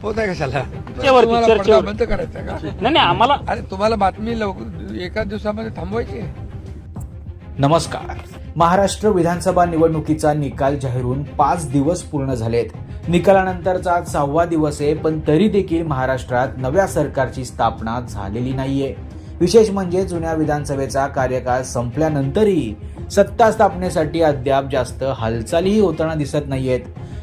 संपवताय कशाला. बंद करायचा का नाही नाही आम्हाला अरे तुम्हाला बातमी लवकर एका दिवसामध्ये थांबवायची आहे. नमस्कार महाराष्ट्र विधानसभा निवडणुकीचा निकाल जाहीर होऊन पाच दिवस पूर्ण झालेत निकालानंतरचा आज सहावा दिवस आहे पण तरी देखील महाराष्ट्रात नव्या सरकारची स्थापना झालेली नाहीये विशेष म्हणजे जुन्या विधानसभेचा कार्यकाळ संपल्यानंतरही सत्ता स्थापनेसाठी अद्याप जास्त हालचालीही होताना दिसत नाहीयेत.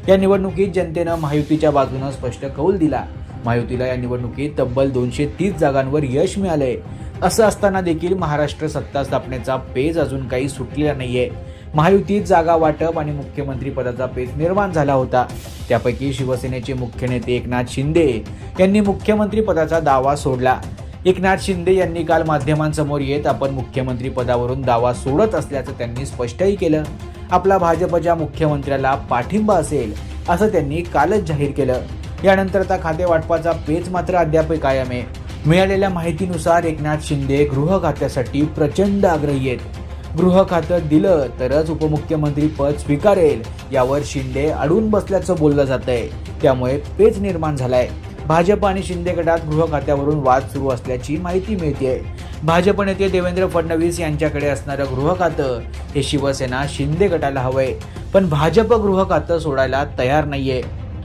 या निवडणुकीत जनतेनं महायुतीच्या बाजूनं स्पष्ट कौल दिला. महायुतीला या निवडणुकीत तब्बल दोनशे तीस जागांवर यश मिळालंय. असं असताना देखील महाराष्ट्र सत्ता स्थापनेचा पेज अजून काही सुटलेला नाहीये. महायुतीत जागा वाटप आणि मुख्यमंत्री पदाचा पेच निर्माण झाला होता. त्यापैकी शिवसेनेचे मुख्य नेते एकनाथ शिंदे यांनी मुख्यमंत्री पदाचा दावा सोडला. एकनाथ शिंदे यांनी काल माध्यमांसमोर येत आपण मुख्यमंत्री पदावरून दावा सोडत असल्याचं त्यांनी स्पष्टही केलं. आपला भाजपच्या मुख्यमंत्र्याला पाठिंबा असेल असं त्यांनी कालच जाहीर केलं. यानंतर आता खाते वाटपाचा पेच मात्र अद्याप कायम आहे. मिळालेल्या माहितीनुसार एकनाथ शिंदे गृह खात्यासाठी प्रचंड आग्रही आहेत. गृह खातं दिलं तरच उपमुख्यमंत्री पद स्वीकारेल यावर शिंदे अडून बसल्याचं बोललं जात आहे त्यामुळे पेच निर्माण झालाय. भाजप आणि शिंदे गटात गृह खात्यावरून वाद सुरू असल्याची माहिती मिळते भाजप नेते देवेंद्र फडणवीस यांच्याकडे असणारं गृह खातं हे शिवसेना शिंदे गटाला हवंय. पण भाजप गृह खातं सोडायला तयार नाहीये.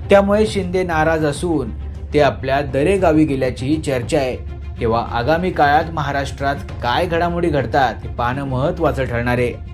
त्यामुळे शिंदे नाराज असून ते आपल्या दरेगावी गेल्याची चर्चा आहे. तेव्हा आगामी काळात महाराष्ट्रात काय घडामोडी घडतात हे पाहणं महत्वाचं ठरणार आहे.